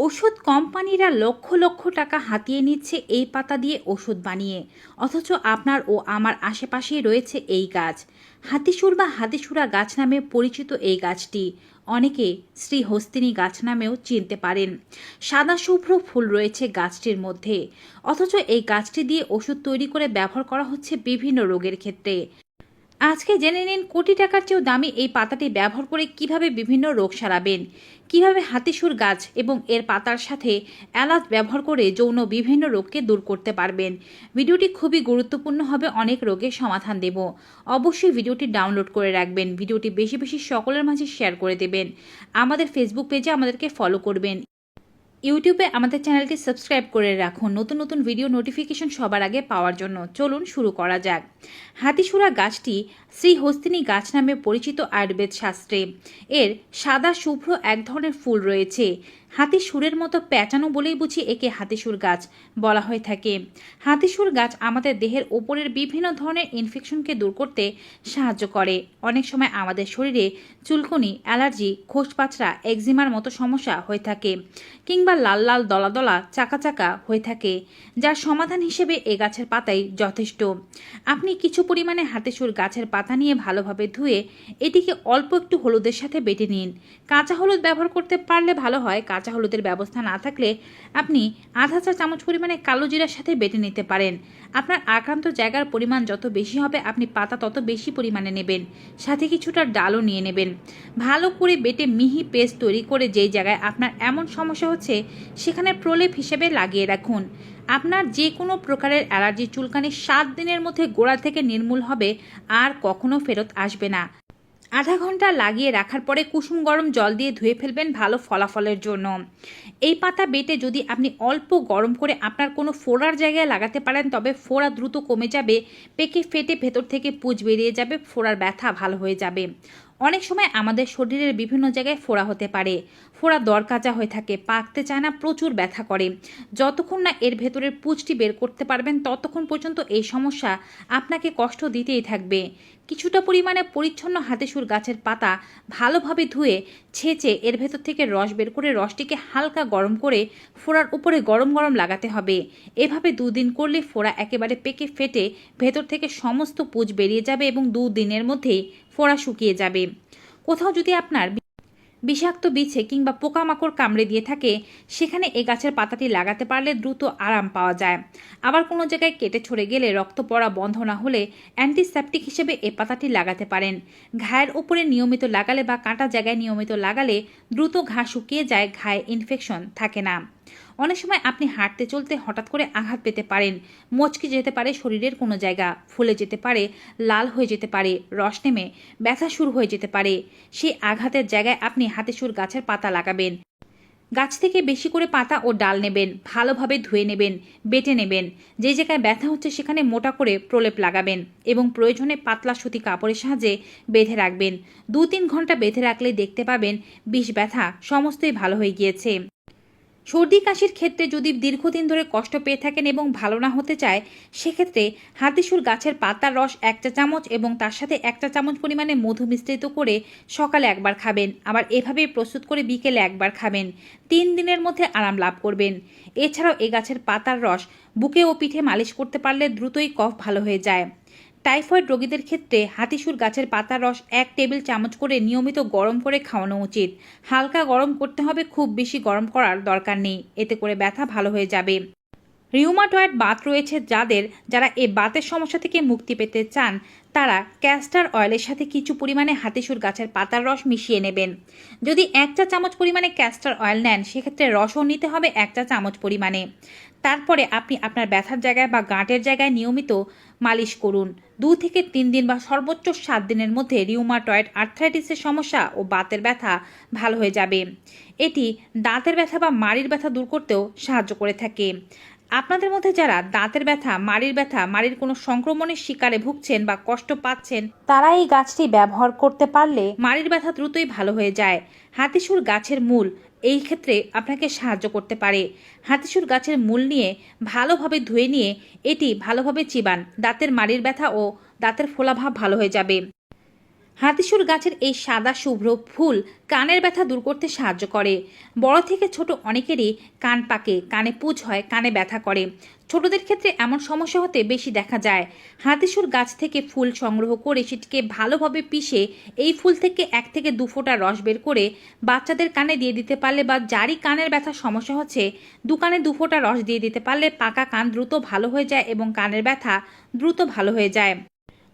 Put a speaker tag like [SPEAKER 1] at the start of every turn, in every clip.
[SPEAKER 1] ওষুধ কোম্পানিরা লক্ষ লক্ষ টাকা হাতিয়ে নিচ্ছে এই পাতা দিয়ে ওষুধ বানিয়ে। অথচ আপনার ও আমার আশেপাশেই রয়েছে এই গাছ। হাতিসুর বা হাতিসুরা গাছ নামে পরিচিত এই গাছটি। অনেকে শ্রী হস্তিনী গাছ নামেও চিনতে পারেন। সাদা শুভ্র ফুল রয়েছে গাছটির মধ্যে। অথচ এই গাছটি দিয়ে ওষুধ তৈরি করে ব্যবহার করা হচ্ছে বিভিন্ন রোগের ক্ষেত্রে। আজকে জেনে নিন কোটি টাকার চেয়েও দামি এই পাতাটি ব্যবহার করে কীভাবে বিভিন্ন রোগ সারাবেন, কীভাবে হাতিসুর গাছ এবং এর পাতার সাথে এলাচ ব্যবহার করে যৌন বিভিন্ন রোগকে দূর করতে পারবেন। ভিডিওটি খুবই গুরুত্বপূর্ণ হবে, অনেক রোগের সমাধান দেব। অবশ্যই ভিডিওটি ডাউনলোড করে রাখবেন, ভিডিওটি বেশি বেশি সকলের মাঝে শেয়ার করে দেবেন। আমাদের ফেসবুক পেজে আমাদেরকে ফলো করবেন। ইউটিউবে আমাদের চ্যানেলটি সাবস্ক্রাইব করে রাখুন। নতুন নতুন ভিডিও নোটিফিকেশন সবার আগে পাওয়ার জন্য চলুন শুরু করা যাক। হাতিসুরা গাছটি শ্রী হস্তিনী গাছ নামে পরিচিত আয়ুর্বেদ শাস্ত্রে। এর সাদা, শুভ্র এক ধরনের ফুল রয়েছে। হাতিসুরের মতো প্যাঁচানো বলেই বুঝি একে হাতিসুর গাছ বলা হয়ে থাকে। হাতিসুর গাছ আমাদের দেহের ওপরের বিভিন্ন ধরনের ইনফেকশনকে দূর করতে সাহায্য করে। অনেক সময় আমাদের শরীরে চুলকুনি, অ্যালার্জি, খোসপাচড়া, একজিমার মতো সমস্যা হয়ে থাকে কিংবা লাল লাল দলা দলা চাকা চাকা হয়ে থাকে, যার সমাধান হিসেবে এ গাছের পাতাই যথেষ্ট। আপনি কিছু পরিমাণে হাতিসুর গাছের পাতা নিয়ে ভালোভাবে ধুয়ে এটিকে অল্প একটু হলুদের সাথে বেটে নিন। কাঁচা হলুদ ব্যবহার করতে পারলে ভালো হয় কাঁচা হলুদের ব্যবস্থা না থাকলে আপনি আধা চা চামচ পরিমাণে কালো জিরার সাথে বেটে নিতে পারেন। আপনার আক্রান্ত জায়গার পরিমাণ যত বেশি হবে, আপনি পাতা তত বেশি পরিমাণে নেবেন। সাথে কিছুটা ডালও নিয়ে নেবেন। ভালো করে বেটে মিহি পেস্ট তৈরি করে যেই জায়গায় আপনার এমন সমস্যা হচ্ছে, সেখানে প্রলেপ হিসেবে লাগিয়ে রাখুন। আপনার যে কোনো প্রকারের অ্যালার্জি চুলকানি সাত দিনের মধ্যে গোড়া থেকে নির্মূল হবে, আর কখনো ফেরত আসবে না। আধা ঘণ্টা লাগিয়ে রাখার পরে কুসুম গরম জল দিয়ে ধুয়ে ফেলবেন ভালো ফলাফলের জন্য। এই পাতা বেটে যদি আপনি অল্প গরম করে আপনার কোনো ফোড়ার জায়গায় লাগাতে পারেন, তবে ফোড়া দ্রুত কমে যাবে, পেকে ফেটে ভেতর থেকে পুজ বেরিয়ে যাবে, ফোড়ার ব্যথা ভালো হয়ে যাবে। অনেক সময় আমাদের শরীরের বিভিন্ন জায়গায় ফোড়া হতে পারে। ফোড়া দরকাজা হয়ে থাকে, পাকতে চায় না, প্রচুর ব্যথা করে। যতক্ষণ না এর ভেতরের পুজটি বের করতে পারবেন, ততক্ষণ পর্যন্ত এই সমস্যা আপনাকে কষ্ট দিতেই থাকবে। কিছুটা পরিমাণে পরিচ্ছন্ন হাতেসুর গাছের পাতা ভালোভাবে ধুয়ে ছেঁচে এর ভেতর থেকে রস বের করে রসটিকে হালকা গরম করে ফোড়ার উপরে গরম গরম লাগাতে হবে। এভাবে দুদিন করলে ফোড়া একেবারে পেকে ফেটে ভেতর থেকে সমস্ত পুজ বেরিয়ে যাবে এবং দুদিনের মধ্যেই ফোড়া শুকিয়ে যাবে। কোথাও যদি আপনার বিষাক্ত বিছে কিংবা পোকামাকড় কামড়ে দিয়ে থাকে, সেখানে এ গাছের পাতাটি লাগাতে পারলে দ্রুত আরাম পাওয়া যায়। আবার কোনো জায়গায় কেটে ছড়ে গেলে রক্ত পড়া বন্ধ না হলে অ্যান্টিসেপটিক হিসেবে এ পাতাটি লাগাতে পারেন। ঘায়ের উপরে নিয়মিত লাগালে বা কাঁটা জায়গায় নিয়মিত লাগালে দ্রুত ঘা শুকিয়ে যায়, ঘায়ে ইনফেকশন থাকে না। অনেক সময় আপনি হাঁটতে চলতে হঠাৎ করে আঘাত পেতে পারেন। মচকে যেতে পারে শরীরের কোনো জায়গা, ফুলে যেতে পারে, লাল হয়ে যেতে পারে, রস নেমে, ব্যথা শুরু হয়ে যেতে পারে। সেই আঘাতের জায়গায় আপনি হাতে সুর গাছের পাতা লাগাবেন। গাছ থেকে বেশি করে পাতা ও ডাল নেবেন, ভালোভাবে ধুয়ে নেবেন, বেটে নেবেন। যে জায়গায় ব্যথা হচ্ছে সেখানে মোটা করে প্রলেপ লাগাবেন এবং প্রয়োজনে পাতলা সুতি কাপড়ের সাহায্যে বেঁধে রাখবেন। দু তিন ঘণ্টা বেঁধে রাখলে দেখতে পাবেন, বিষ ব্যথা সমস্তই ভালো হয়ে গিয়েছে। সর্দি কাশির ক্ষেত্রে যদি দীর্ঘদিন ধরে কষ্ট পেয়ে থাকেন এবং ভালো না হতে চায়, সেক্ষেত্রে হাতিসুর গাছের পাতার রস এক চা চামচ এবং তার সাথে এক চা চামচ পরিমাণে মধু মিশ্রিত করে সকালে একবার খাবেন। আবার এভাবেই প্রস্তুত করে বিকেলে একবার খাবেন। তিন দিনের মধ্যে আরাম লাভ করবেন। এছাড়াও এ গাছের পাতার রস বুকে ও পিঠে মালিশ করতে পারলে দ্রুতই কফ ভালো হয়ে যায়। টাইফয়েড রোগীদের ক্ষেত্রে হাতিশুর গাছের পাতার রস এক টেবিল চামচ করে নিয়মিত গরম করে খাওয়ানো উচিত। হালকা গরম করতে হবে, খুব বেশি গরম করার দরকার নেই। এতে করে ব্যথা ভালো হয়ে যাবে। রিউমাটয়েড বাত রয়েছে যাদের, যারা এ বাতের সমস্যা থেকে মুক্তি পেতে চান, তারা ক্যাস্টার অয়েলের সাথে কিছু পরিমাণে হাতিসুর গাছের পাতার রস মিশিয়ে নেবেন। যদি এক চা চামচ পরিমাণে ক্যাস্টার অয়েল নেন, সেক্ষেত্রে রসও নিতে হবে এক চা চামচ পরিমাণে। তারপরে আপনি আপনার ব্যথার জায়গায় বা গাঁটের জায়গায় নিয়মিত মালিশ করুন। দু থেকে তিন দিন বা সর্বোচ্চ সাত দিনের মধ্যে রিউমাটয়েড আর্থ্রাইটিসের সমস্যা ও বাতের ব্যথা ভালো হয়ে যাবে। এটি দাঁতের ব্যথা বা মাড়ির ব্যথা দূর করতেও সাহায্য করে থাকে। আপনাদের মধ্যে যারা দাঁতের ব্যথা, মাড়ির ব্যথা, মাড়ির কোনো সংক্রমণের শিকারে ভুগছেন বা কষ্ট পাচ্ছেন, তারা এই গাছটি ব্যবহার করতে পারলে মাড়ির ব্যথা দ্রুতই ভালো হয়ে যায়। হাতিসুর গাছের মূল এই ক্ষেত্রে আপনাকে সাহায্য করতে পারে। হাতিসুর গাছের মূল নিয়ে ভালোভাবে ধুয়ে নিয়ে এটি ভালোভাবে চিবান। দাঁতের মাড়ির ব্যথা ও দাঁতের ফোলাভাব ভালো হয়ে যাবে। হাতিসুর গাছের এই সাদা শুভ্র ফুল কানের ব্যথা দূর করতে সাহায্য করে। বড় থেকে ছোট অনেকেরই কান পাকে, কানে পুজ হয়, কানে ব্যথা করে। ছোটদের ক্ষেত্রে এমন সমস্যা হতে বেশি দেখা যায়। হাতিসুর গাছ থেকে ফুল সংগ্রহ করে সেটিকে ভালোভাবে পিষে এই ফুল থেকে এক থেকে দু ফোঁটা রস বের করে বাচ্চাদের কানে দিয়ে দিতে পারলে বা যারই কানের ব্যথা সমস্যা হচ্ছে, দু কানে দু ফোঁটা রস দিয়ে দিতে পারলে পাকা কান দ্রুত ভালো হয়ে যায় এবং কানের ব্যথা দ্রুত ভালো হয়ে যায়।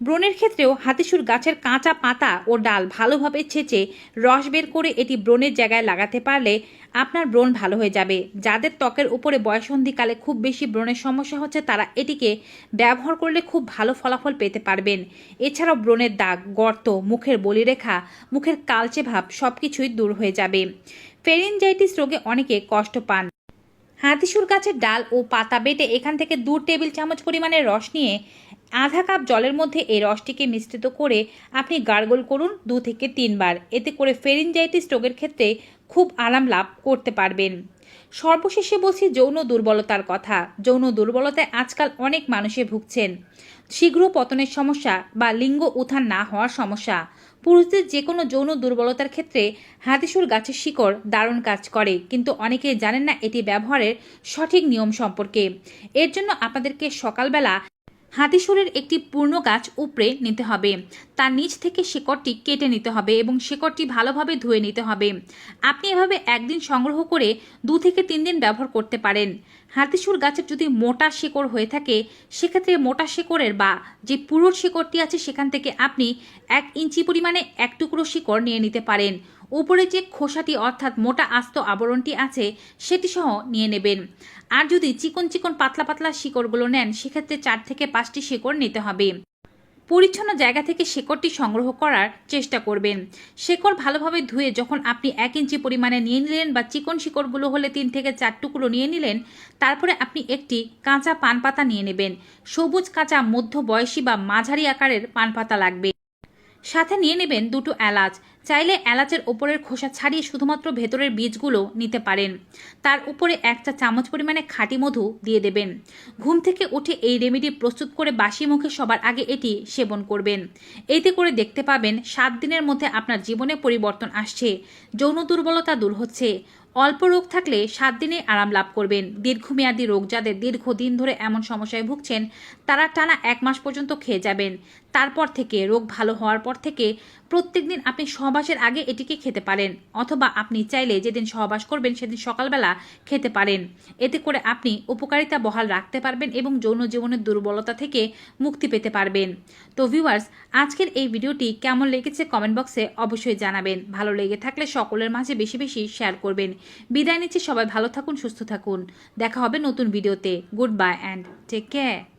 [SPEAKER 1] ব্রণের ক্ষেত্রেও হাতিসুর গাছের কাঁচা পাতা ও ডাল ভালোভাবে ছেঁচে রস বের করে এটি ব্রণের জায়গায় লাগাতে পারলে আপনার ব্রণ ভালো হয়ে যাবে। যাদের ত্বকের উপরে বয়সন্ধিকালে খুব বেশি ব্রণের সমস্যা হচ্ছে, তারা এটিকে ব্যবহার করলে খুব ভালো ফলাফল পেতে পারবেন। এছাড়াও ব্রণের দাগ, গর্ত, মুখের বলিরেখা, মুখের কালচে ভাব সব কিছুই দূর হয়ে যাবে। ফেরিনজাইটিস রোগে অনেকে কষ্ট পান। হাতিসুর গাছের ডাল ও পাতা বেটে এখান থেকে দু টেবিল চামচ পরিমাণে রস নিয়ে আধা কাপ জলের মধ্যে এই রসটিকে মিশ্রিত করে আপনি গার্গল করুন দু থেকে তিনবার। এতে করে ফেরিনজাইটিস রোগের ক্ষেত্রে খুব আরাম লাভ করতে পারবেন। সর্বশেষে বলছি যৌন দুর্বলতার কথা। যৌন দুর্বলতায় আজকাল অনেক মানুষে ভুগছেন। শীঘ্র পতনের সমস্যা বা লিঙ্গ উত্থান না হওয়ার সমস্যা। পুরুষদের যে কোনো যৌন দুর্বলতার ক্ষেত্রে হাতিসুর গাছের শিকড় দারুণ কাজ করে, কিন্তু অনেকেই জানেন না এটি ব্যবহারের সঠিক নিয়ম সম্পর্কে। এর জন্য আপনাদেরকে সকালবেলা হাতিসুরের একটি পূর্ণ গাছ উপড়ে নিতে হবে। তার নিচ থেকে শিকড়টি কেটে নিতে হবে এবং শিকড়টি ভালোভাবে ধুয়ে নিতে হবে। আপনি এভাবে একদিন সংগ্রহ করে দু থেকে তিন দিন ব্যবহার করতে পারেন। হাতিসুর গাছের যদি মোটা শিকড় হয়ে থাকে, সেক্ষেত্রে মোটা শিকড়ের বা যে পুরো শিকড়টি আছে, সেখান থেকে আপনি এক ইঞ্চি পরিমাণে এক টুকরো শিকড় নিয়ে নিতে পারেন। উপরে যে খোসাটি অর্থাৎ মোটা আস্ত আবরণটি আছে সেটি সহ নিয়ে নেবেন। আর যদি চিকন চিকন পাতলা পাতলা শিকড়গুলো নেন, সেক্ষেত্রে চার থেকে পাঁচটি শিকড় নিতে হবে। পরিচ্ছন্ন জায়গা থেকে শেকড়টি সংগ্রহ করার চেষ্টা করবেন। শেকড় ভালোভাবে ধুয়ে যখন আপনি এক ইঞ্চি পরিমাণে নিয়ে নিলেন বা চিকন শিকড়গুলো হলে তিন থেকে চার টুকরো নিয়ে নিলেন, তারপরে আপনি একটি কাঁচা পান পাতা নিয়ে নেবেন। সবুজ, কাঁচা মধ্য বয়সী বা মাঝারি আকারের পান পাতা লাগবে। সাথে নিয়ে নেবেন দুটো এলাচ। চাইলে এলাচের ওপরের খোসা ছাড়িয়ে শুধুমাত্র ভেতরের বীজগুলো নিতে পারেন। তার উপরে এক চা চামচ পরিমাণে খাঁটি মধু দিয়ে দেবেন। ঘুম থেকে উঠে এই রেমেডি প্রস্তুত করে বাসি মুখে সবার আগে এটি সেবন করবেন। এতে করে দেখতে পাবেন সাত দিনের মধ্যে আপনার জীবনে পরিবর্তন আসছে। যৌন দুর্বলতা দূর হচ্ছে। অল্প রোগ থাকলে সাত দিনে আরাম লাভ করবেন। দীর্ঘমেয়াদী রোগ যাদের দীর্ঘদিন ধরে এমন সমস্যায় ভুগছেন, তারা টানা এক মাস পর্যন্ত খেয়ে যাবেন। তারপর থেকে, রোগ ভালো হওয়ার পর থেকে প্রত্যেকদিন আপনি সহবাসের আগে এটিকে খেতে পারেন, অথবা আপনি চাইলে যেদিন সহবাস করবেন সেদিন সকালবেলা খেতে পারেন। এতে করে আপনি উপকারিতা বহাল রাখতে পারবেন এবং যৌন জীবনের দুর্বলতা থেকে মুক্তি পেতে পারবেন। তো ভিউয়ার্স আজকের এই ভিডিওটি কেমন লেগেছে কমেন্ট বক্সে অবশ্যই জানাবেন। ভালো লেগে থাকলে সকলের মাঝে বেশি বেশি শেয়ার করবেন। বিদায় নিচ্ছি, সবাই ভালো থাকুন, সুস্থ থাকুন। দেখা হবে নতুন ভিডিওতে। Good bye and take care